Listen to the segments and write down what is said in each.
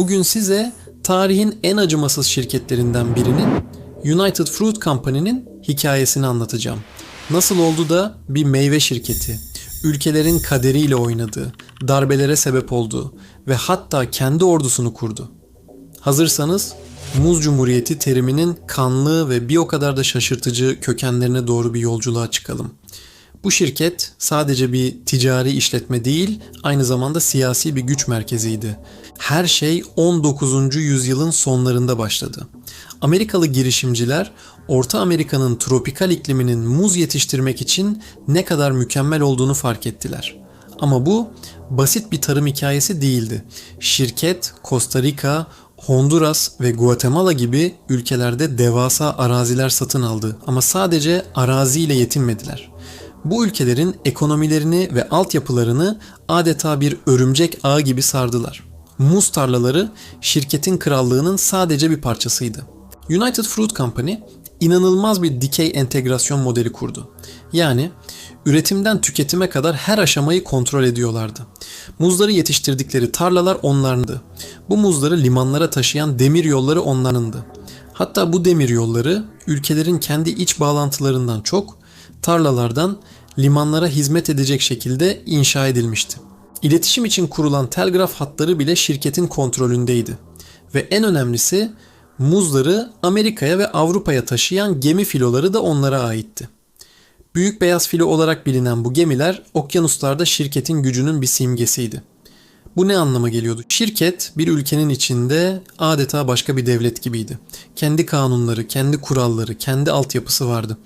Bugün size tarihin en acımasız şirketlerinden birinin United Fruit Company'nin hikayesini anlatacağım. Nasıl oldu da bir meyve şirketi ülkelerin kaderiyle oynadı, darbelere sebep oldu ve hatta kendi ordusunu kurdu. Hazırsanız Muz Cumhuriyeti teriminin kanlı ve bir o kadar da şaşırtıcı kökenlerine doğru bir yolculuğa çıkalım. Bu şirket sadece bir ticari işletme değil, aynı zamanda siyasi bir güç merkeziydi. Her şey 19. yüzyılın sonlarında başladı. Amerikalı girişimciler Orta Amerika'nın tropikal ikliminin muz yetiştirmek için ne kadar mükemmel olduğunu fark ettiler. Ama bu basit bir tarım hikayesi değildi. Şirket Costa Rica, Honduras ve Guatemala gibi ülkelerde devasa araziler satın aldı ama sadece araziyle yetinmediler. Bu ülkelerin ekonomilerini ve altyapılarını adeta bir örümcek ağı gibi sardılar. Muz tarlaları şirketin krallığının sadece bir parçasıydı. United Fruit Company inanılmaz bir dikey entegrasyon modeli kurdu. Yani üretimden tüketime kadar her aşamayı kontrol ediyorlardı. Muzları yetiştirdikleri tarlalar onlarındı. Bu muzları limanlara taşıyan demir yolları onlarındı. Hatta bu demir yolları ülkelerin kendi iç bağlantılarından çok tarlalardan limanlara hizmet edecek şekilde inşa edilmişti. İletişim için kurulan telgraf hatları bile şirketin kontrolündeydi. Ve en önemlisi muzları Amerika'ya ve Avrupa'ya taşıyan gemi filoları da onlara aitti. Büyük beyaz filo olarak bilinen bu gemiler okyanuslarda şirketin gücünün bir simgesiydi. Bu ne anlama geliyordu? Şirket bir ülkenin içinde adeta başka bir devlet gibiydi. Kendi kanunları, kendi kuralları, kendi altyapısı vardı.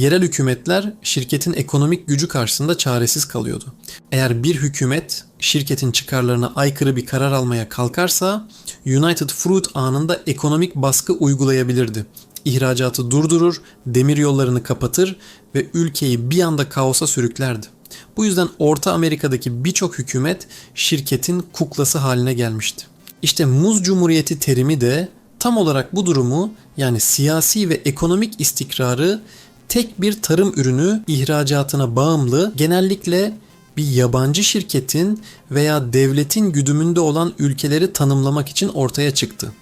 Yerel hükümetler şirketin ekonomik gücü karşısında çaresiz kalıyordu. Eğer bir hükümet şirketin çıkarlarına aykırı bir karar almaya kalkarsa United Fruit anında ekonomik baskı uygulayabilirdi. İhracatı durdurur, demir yollarını kapatır ve ülkeyi bir anda kaosa sürüklerdi. Bu yüzden Orta Amerika'daki birçok hükümet şirketin kuklası haline gelmişti. İşte Muz Cumhuriyeti terimi de tam olarak bu durumu yani siyasi ve ekonomik istikrarı tek bir tarım ürünü ihracatına bağımlı genellikle bir yabancı şirketin veya devletin güdümünde olan ülkeleri tanımlamak için ortaya çıktı.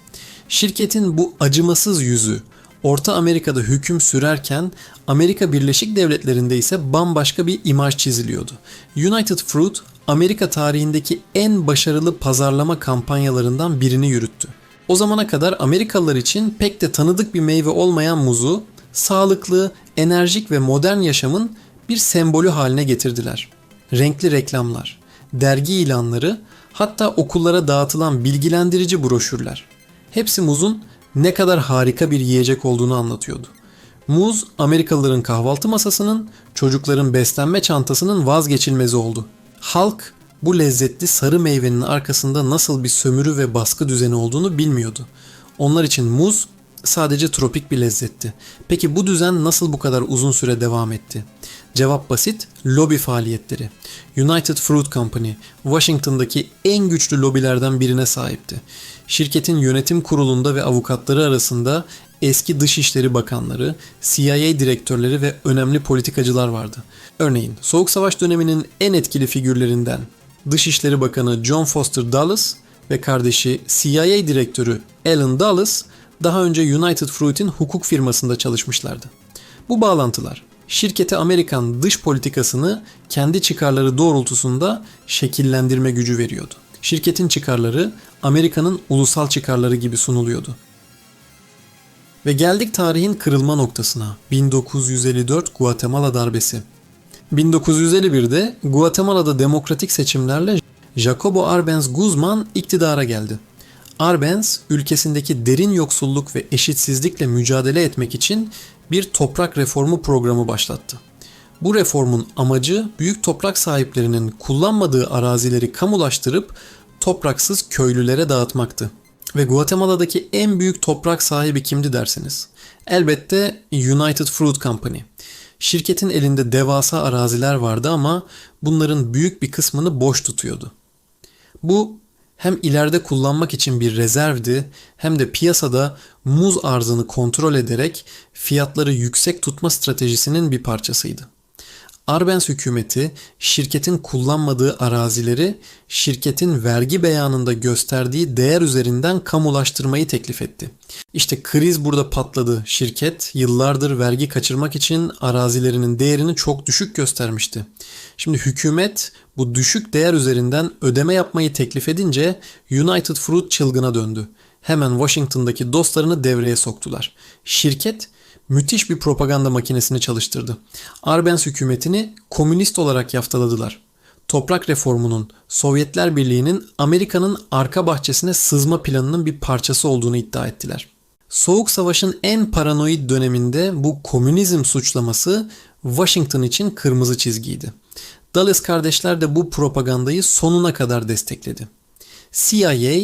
Şirketin bu acımasız yüzü Orta Amerika'da hüküm sürerken Amerika Birleşik Devletleri'nde ise bambaşka bir imaj çiziliyordu. United Fruit Amerika tarihindeki en başarılı pazarlama kampanyalarından birini yürüttü. O zamana kadar Amerikalılar için pek de tanıdık bir meyve olmayan muzu sağlıklı, enerjik ve modern yaşamın bir sembolü haline getirdiler. Renkli reklamlar, dergi ilanları, hatta okullara dağıtılan bilgilendirici broşürler. Hepsi muzun ne kadar harika bir yiyecek olduğunu anlatıyordu. Muz Amerikalıların kahvaltı masasının, çocukların beslenme çantasının vazgeçilmezi oldu. Halk bu lezzetli sarı meyvenin arkasında nasıl bir sömürü ve baskı düzeni olduğunu bilmiyordu. Onlar için muz sadece tropik bir lezzetti. Peki bu düzen nasıl bu kadar uzun süre devam etti? Cevap basit, lobi faaliyetleri. United Fruit Company, Washington'daki en güçlü lobilerden birine sahipti. Şirketin yönetim kurulunda ve avukatları arasında eski Dışişleri Bakanları, CIA direktörleri ve önemli politikacılar vardı. Örneğin Soğuk Savaş döneminin en etkili figürlerinden Dışişleri Bakanı John Foster Dulles ve kardeşi CIA direktörü Alan Dulles daha önce United Fruit'in hukuk firmasında çalışmışlardı. Bu bağlantılar şirkete Amerikan dış politikasını kendi çıkarları doğrultusunda şekillendirme gücü veriyordu. Şirketin çıkarları Amerika'nın ulusal çıkarları gibi sunuluyordu. Ve geldik tarihin kırılma noktasına. 1954 Guatemala darbesi. 1951'de Guatemala'da demokratik seçimlerle Jacobo Arbenz Guzman iktidara geldi. Arbenz ülkesindeki derin yoksulluk ve eşitsizlikle mücadele etmek için bir toprak reformu programı başlattı. Bu reformun amacı büyük toprak sahiplerinin kullanmadığı arazileri kamulaştırıp topraksız köylülere dağıtmaktı. Ve Guatemala'daki en büyük toprak sahibi kimdi derseniz? Elbette United Fruit Company. Şirketin elinde devasa araziler vardı ama bunların büyük bir kısmını boş tutuyordu. Bu hem ileride kullanmak için bir rezervdi hem de piyasada muz arzını kontrol ederek fiyatları yüksek tutma stratejisinin bir parçasıydı. Arbenz hükümeti şirketin kullanmadığı arazileri şirketin vergi beyanında gösterdiği değer üzerinden kamulaştırmayı teklif etti. İşte kriz burada patladı. Şirket yıllardır vergi kaçırmak için arazilerinin değerini çok düşük göstermişti. Şimdi hükümet bu düşük değer üzerinden ödeme yapmayı teklif edince United Fruit çılgına döndü. Hemen Washington'daki dostlarını devreye soktular. Şirket müthiş bir propaganda makinesini çalıştırdı. Arbenz hükümetini komünist olarak yaftaladılar. Toprak reformunun, Sovyetler Birliği'nin Amerika'nın arka bahçesine sızma planının bir parçası olduğunu iddia ettiler. Soğuk Savaş'ın en paranoid döneminde bu komünizm suçlaması Washington için kırmızı çizgiydi. Dulles kardeşler de bu propagandayı sonuna kadar destekledi. CIA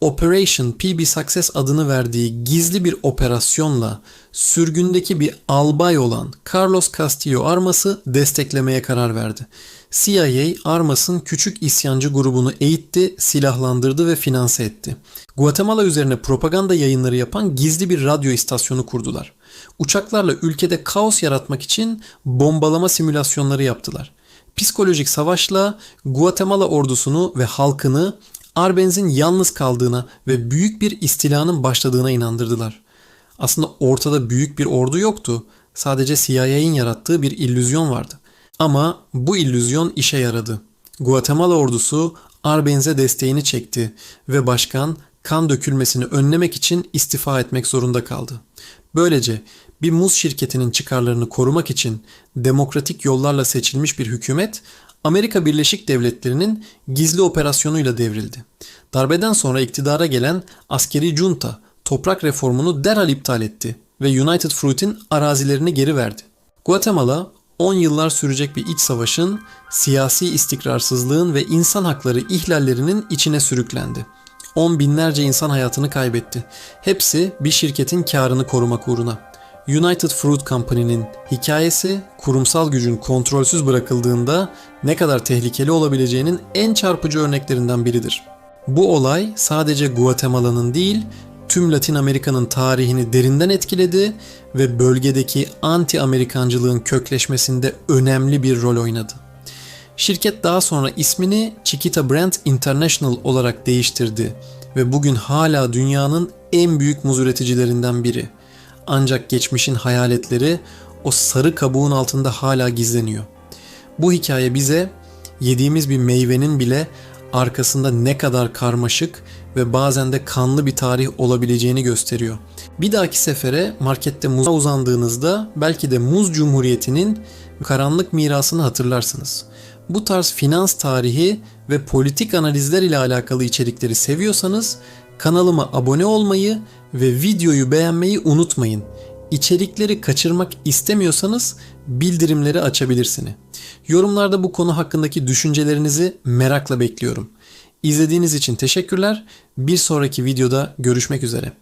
Operation PB Success adını verdiği gizli bir operasyonla sürgündeki bir albay olan Carlos Castillo Armas'ı desteklemeye karar verdi. CIA Armas'ın küçük isyancı grubunu eğitti, silahlandırdı ve finanse etti. Guatemala üzerine propaganda yayınları yapan gizli bir radyo istasyonu kurdular. Uçaklarla ülkede kaos yaratmak için bombalama simülasyonları yaptılar. Psikolojik savaşla Guatemala ordusunu ve halkını Arbenz'in yalnız kaldığına ve büyük bir istilanın başladığına inandırdılar. Aslında ortada büyük bir ordu yoktu. Sadece CIA'in yarattığı bir illüzyon vardı. Ama bu illüzyon işe yaradı. Guatemala ordusu Arbenz'e desteğini çekti ve başkan kan dökülmesini önlemek için istifa etmek zorunda kaldı. Böylece bir muz şirketinin çıkarlarını korumak için demokratik yollarla seçilmiş bir hükümet Amerika Birleşik Devletleri'nin gizli operasyonuyla devrildi. Darbeden sonra iktidara gelen askeri junta toprak reformunu derhal iptal etti ve United Fruit'in arazilerini geri verdi. Guatemala 10 yıllar sürecek bir iç savaşın, siyasi istikrarsızlığın ve insan hakları ihlallerinin içine sürüklendi. On binlerce insan hayatını kaybetti. Hepsi bir şirketin karını korumak uğruna. United Fruit Company'nin hikayesi kurumsal gücün kontrolsüz bırakıldığında ne kadar tehlikeli olabileceğinin en çarpıcı örneklerinden biridir. Bu olay sadece Guatemala'nın değil, tüm Latin Amerika'nın tarihini derinden etkiledi ve bölgedeki anti-Amerikancılığın kökleşmesinde önemli bir rol oynadı. Şirket daha sonra ismini Chiquita Brand International olarak değiştirdi ve bugün hala dünyanın en büyük muz üreticilerinden biri. Ancak geçmişin hayaletleri o sarı kabuğun altında hala gizleniyor. Bu hikaye bize yediğimiz bir meyvenin bile arkasında ne kadar karmaşık ve bazen de kanlı bir tarih olabileceğini gösteriyor. Bir dahaki sefere markette muza uzandığınızda belki de Muz Cumhuriyeti'nin karanlık mirasını hatırlarsınız. Bu tarz finans tarihi ve politik analizler ile alakalı içerikleri seviyorsanız kanalıma abone olmayı ve videoyu beğenmeyi unutmayın. İçerikleri kaçırmak istemiyorsanız bildirimleri açabilirsiniz. Yorumlarda bu konu hakkındaki düşüncelerinizi merakla bekliyorum. İzlediğiniz için teşekkürler. Bir sonraki videoda görüşmek üzere.